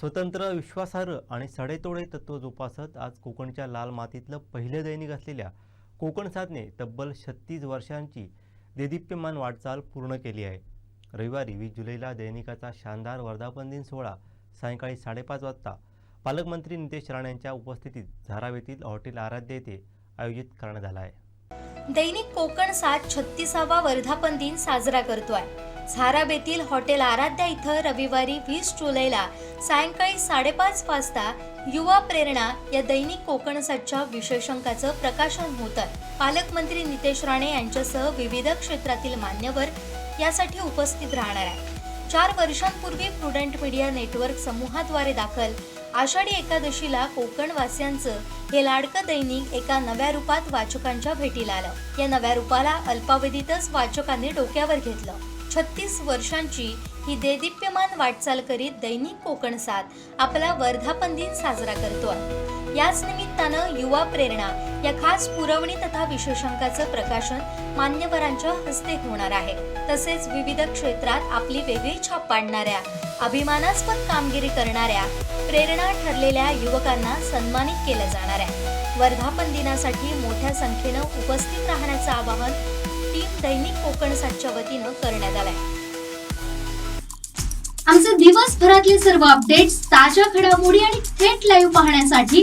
स्वतंत्र विश्वासार्ह आणि सडेतोडे तत्त्व जोपासत आज कोकणच्या लाल मातीतलं पहिलं दैनिक असलेल्या कोकण साधने तब्बल छत्तीस वर्षांची देदीप्यमान वाटचाल पूर्ण केली आहे. रविवारी वीस जुलैला दैनिकाचा शानदार वर्धापन दिन सोहळा सायंकाळी साडेपाच वाजता पालकमंत्री नितेश राणे यांच्या उपस्थितीत धाराव येथील हॉटेल आराध्य येथे आयोजित करण्यात आला आहे. दैनिक कोकण सात छत्तीसावा वर्धापन दिन साजरा करतोय. झाराब येथील हॉटेल आराध्या इथं रविवारी वीस जुलैला सायंकाळी साडेपाच वाजता युवा प्रेरणा या दैनिक कोकण सातच्या विशेषांकाचं प्रकाशन होत. आहे पालकमंत्री नितेश राणे यांच्यासह विविध क्षेत्रातील मान्यवर यासाठी उपस्थित राहणार आहे चार वर्षांपूर्वी प्रुडंट मीडिया नेटवर्क समूहाद्वारे दाखल आषाढी एकादशीला कोकणवासियांचं हे लाडकं दैनिक एका नव्या रूपात वाचकांच्या भेटीला आलं. या नव्या रूपाला अल्पावधीतच वाचकांनी डोक्यावर घेतलं. छत्तीस वर्षांची ही देदीप्यमान वाटचाल करीत दैनिक कोकण साथ आपला वर्धापन दिन साजरा करतोय. याच निमित्तानं युवा प्रेरणा या खास पुरवणी तथा विशेषांकाचं प्रकाशन मान्यवरांच्या हस्ते होणार आहे. तसेच विविध क्षेत्रात आपली वेगळी छाप पाडणाऱ्या अभिमानास्पद कामगिरी करणाऱ्या प्रेरणा ठरलेल्या युवकांना सन्मानित केलं जाणार आहे. वर्धापन दिनासाठी मोठ्या संख्येनं उपस्थित राहण्याचं आवाहन टीम दैनिक कोकण सातच्या वतीनं करण्यात आलंय. आमचे दिवसभरातले सर्व अपडेट्स ताज्या घडामोडी आणि थेट लाईव्ह पाहण्यासाठी